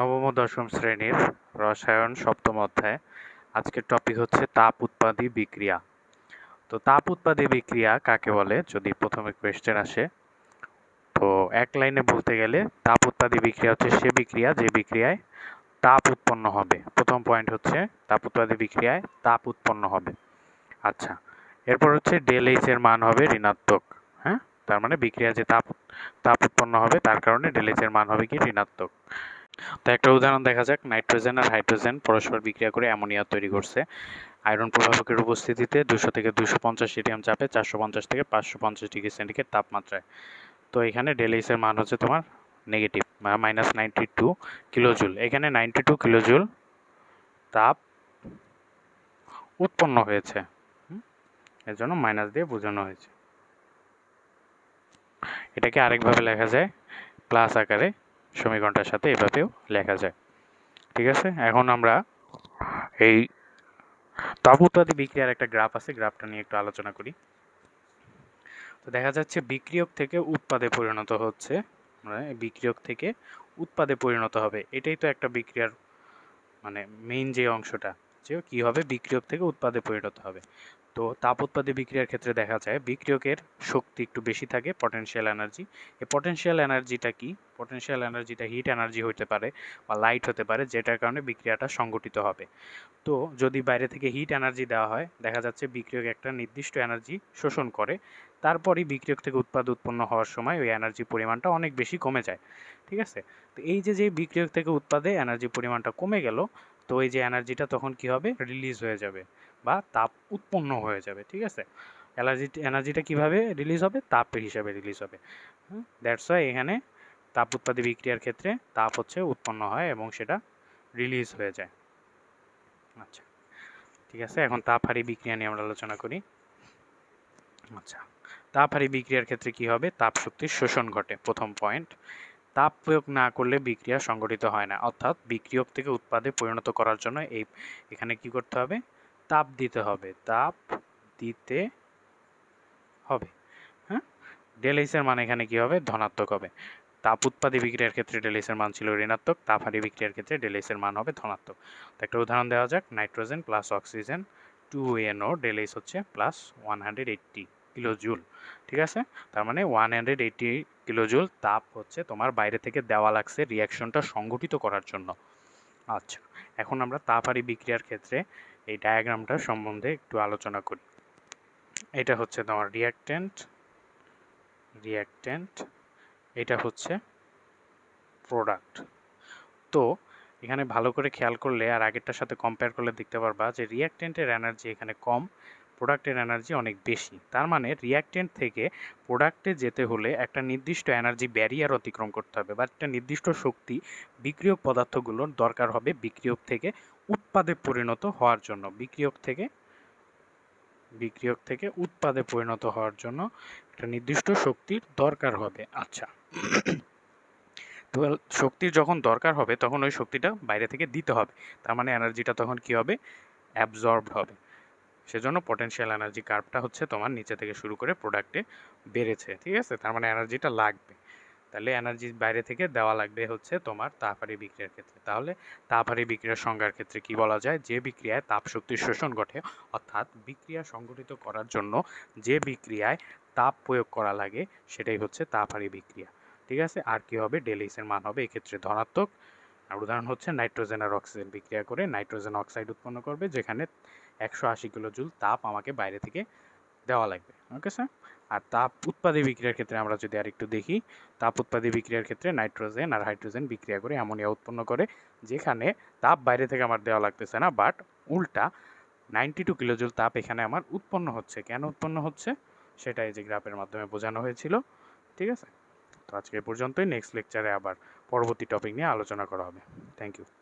নবম দশম শ্রেণির রসায়ন সপ্তম অধ্যায়। আজকের টপিক হচ্ছে তাপ উৎপাদী বিক্রিয়া। তো তাপ উৎপাদী বিক্রিয়া কাকে বলে? যদি প্রথমে কোয়েশ্চেন আসে, তো এক লাইনে বলতে গেলে তাপ উৎপাদী বিক্রিয়া হচ্ছে সে বিক্রিয়া যে বিক্রিয়ায় তাপ উৎপন্ন হবে। প্রথম পয়েন্ট হচ্ছে তাপ উৎপাদী বিক্রিয়ায় তাপ উৎপন্ন হবে। আচ্ছা এরপর হচ্ছে ডেল এইচ এর মান হবে ঋণাত্মক হ্যাঁ? তার মানে বিক্রিয়া যে তাপ তাপ উৎপন্ন হবে, তার কারণে ডেল এইচ এর মান হবে কি? ঋণাত্মক। তো একটা উদাহরণ দেখা যাক। নাইট্রোজেন আর হাইড্রোজেন পরস্পর বিক্রিয়া করে অ্যামোনিয়া তৈরি করছে। আয়রন প্রভাবকের উপস্থিতিতে দুশো থেকে দুশো পঞ্চাশ সিটিএম চাপে চারশো পঞ্চাশ থেকে পাঁচশো পঞ্চাশ ডিগ্রি সেন্টিগ্রেড তাপমাত্রায়। তো এখানে ডেলিসের মান হচ্ছে তোমার negative minus ninety two kilojoule. এখানে নাইনটি টু কিলোজুল তাপ উৎপন্ন হয়েছে। এর জন্য মাইনাস দিয়ে বোঝানো হয়েছে। এটাকে আরেকভাবে লেখা যায় প্লাস আকারে। সমীকরণটার সাথে এভাবেও লেখা যায়। ঠিক আছে? এখন আমরা এই তাপ উৎপাদী বিক্রিয়ার একটা গ্রাফ আছে, গ্রাফটা নিয়ে একটু আলোচনা করি। তো দেখা যাচ্ছে বিক্রিয়ক থেকে উৎপাদে পরিণত হচ্ছে বিক্রিয়ক থেকে উৎপাদে পরিণত হবে। এটাই তো একটা বিক্রিয়ার মানে মেইন যে অংশটা, যে কী হবে? বিক্রিয়ক থেকে উৎপাদে পরিণত হবে। তো তাপ উৎপাদী বিক্রিয়ার ক্ষেত্রে দেখা যায় বিক্রিয়কের শক্তি একটু বেশি থাকে পটেনশিয়াল এনার্জি এই পটেনশিয়াল এনার্জিটা কি? পটেনশিয়াল এনার্জিটা হিট এনার্জি হতে পারে বা লাইট হতে পারে, যেটার কারণে বিক্রিয়াটা সংগঠিত হবে। তো যদি বাইরে থেকে হিট এনার্জি দেওয়া হয়, দেখা যাচ্ছে বিক্রিয়ক একটা নির্দিষ্ট এনার্জি শোষণ করে, তারপরই বিক্রিয়ক থেকে উৎপাদ উৎপন্ন হওয়ার সময় ওই এনার্জি পরিমাণটা অনেক বেশি কমে যায়। ঠিক আছে? তো এই যে যে বিক্রিয়ক থেকে উৎপাদে এনার্জি পরিমাণটা কমে গেল, তো এই যে এনার্জিটা তখন কি হবে? রিলিজ হয়ে যাবে। বা তাপ উৎপন্ন হয়ে যাবে, ঠিক আছে? এনার্জি এনার্জিটা কীভাবে রিলিজ হবে? তাপ হিসাবে রিলিজ হবে। দ্যাটস ওয়াই এখানে তাপ উৎপাদী বিক্রিয়ার ক্ষেত্রে তাপ হচ্ছে উৎপন্ন হয় এবং সেটা রিলিজ হয়ে যায়। আচ্ছা ঠিক আছে? এখন তাপ হারি বিক্রিয়া নিয়ে আমরা আলোচনা করি। আচ্ছা তাপ হারি বিক্রিয়ার ক্ষেত্রে কি হবে? তাপ শক্তির শোষণ ঘটে, প্রথম পয়েন্ট তাপ প্রয়োগ না করলে বিক্রিয়া সংগঠিত হয় না। অর্থাৎ বিক্রিয়ক থেকে উৎপাদে পরিণত করার জন্য এই, এখানে কি করতে হবে? তাপ দিতে হবে। তাপ দিতে হবে। হ্যাঁ? ডেলিসের মান এখানে কি হবে? ধনাত্মক হবে। তাপ উৎপাদী বিক্রিয়ার ক্ষেত্রে ডেলিসের মান ছিল ঋণাত্মক, তাপ হারি বিক্রিয়ার ক্ষেত্রে ডেলিসের মান হবে ধনাত্মক। তো একটা উদাহরণ দেওয়া যাক। Nitrogen plus oxygen, two N O, dailies হচ্ছে plus one hundred eighty kilojoule. ঠিক আছে? তার মানে ওয়ান হান্ড্রেড এইট্টি কিলোজুল তাপ হচ্ছে তোমার বাইরে থেকে দেওয়া লাগছে রিয়াকশনটা সংগঠিত করার জন্য। আচ্ছা এখন আমরা তাপহারি বিক্রিয়ার ক্ষেত্রে এই ডায়াগ্রামটা সম্বন্ধে একটু আলোচনা করি। এটা হচ্ছে তোমার রিয়াক্টেন্ট রিয়াক্টেন্ট এটা হচ্ছে প্রোডাক্ট তো এখানে ভালো করে খেয়াল করলে আর আগেরটার সাথে কম্পেয়ার করলে দেখতে পারবা যে রিয়াক্টেন্টের এনার্জি এখানে কম প্রোডাক্টের এনার্জি অনেক বেশি। তার মানে রিয়াক্টেন্ট থেকে প্রোডাক্টে যেতে হলে একটা নির্দিষ্ট এনার্জি ব্যারিয়ার অতিক্রম করতে হবে বা একটা নির্দিষ্ট শক্তি বিক্রিয়ক পদার্থগুলোর দরকার হবে বিক্রিয়ক থেকে উৎপাদে পরিণত হওয়ার জন্য। বিক্রিয়ক থেকে বিক্রিয়ক থেকে উৎপাদে পরিণত হওয়ার জন্য একটা নির্দিষ্ট শক্তির দরকার হবে। আচ্ছা। তো শক্তির যখন দরকার হবে তখন ওই শক্তিটা বাইরে থেকে দিতে হবে। তার মানে এনার্জিটা তখন কি হবে? অ্যাবজর্বড হবে। সেজন্য পটেনশিয়াল এনার্জি কার্ভটা হচ্ছে তোমার নিচে থেকে শুরু করে প্রোডাক্টে বেড়েছে, ঠিক আছে? তার মানে এনার্জিটা লাগবে। তাহলে এনার্জি বাইরে থেকে দেওয়া লাগবে হচ্ছে তোমার তাপহারি বিক্রিয়ার ক্ষেত্রে। তাহলে তাপহারি বিক্রিয়ার সংজ্ঞার ক্ষেত্রে কি বলা যায়? যে বিক্রিয়ায় তাপ শক্তির শোষণ ঘটে, অর্থাৎ বিক্রিয়া সংগঠিত করার জন্য যে বিক্রিয়ায় তাপ প্রয়োগ করা লাগে, সেটাই হচ্ছে তাপহারি বিক্রিয়া, ঠিক আছে? আর কি হবে? ডেলিসের মান হবে এক্ষেত্রে ধনাত্মক। আর উদাহরণ হচ্ছে নাইট্রোজেন আর অক্সিজেন বিক্রিয়া করে নাইট্রোজেন অক্সাইড উৎপন্ন করবে, যেখানে একশো আশি কিলো জুল তাপ আমাকে বাইরে থেকে দেওয়া লাগবে। ওকে স্যার আর তাপ উৎপাদী বিক্রিয়ার ক্ষেত্রে আমরা যদি আরেকটু দেখি, তাপ উৎপাদী বিক্রিয়ার ক্ষেত্রে নাইট্রোজেন আর হাইড্রোজেন বিক্রিয়া করে অ্যামোনিয়া উৎপন্ন করে, যেখানে তাপ বাইরে থেকে আমার দেওয়া লাগতেছে না বাট উল্টা নাইনটি টু কিলোজুল তাপ এখানে আমার উৎপন্ন হচ্ছে। কেন উৎপন্ন হচ্ছে? সেটা এই যে গ্রাফের মাধ্যমে বোঝানো হয়েছিল। ঠিক আছে? তো আজকে পর্যন্তই। নেক্সট লেকচারে আবার পরবর্তী টপিক নিয়ে আলোচনা করা হবে। Thank you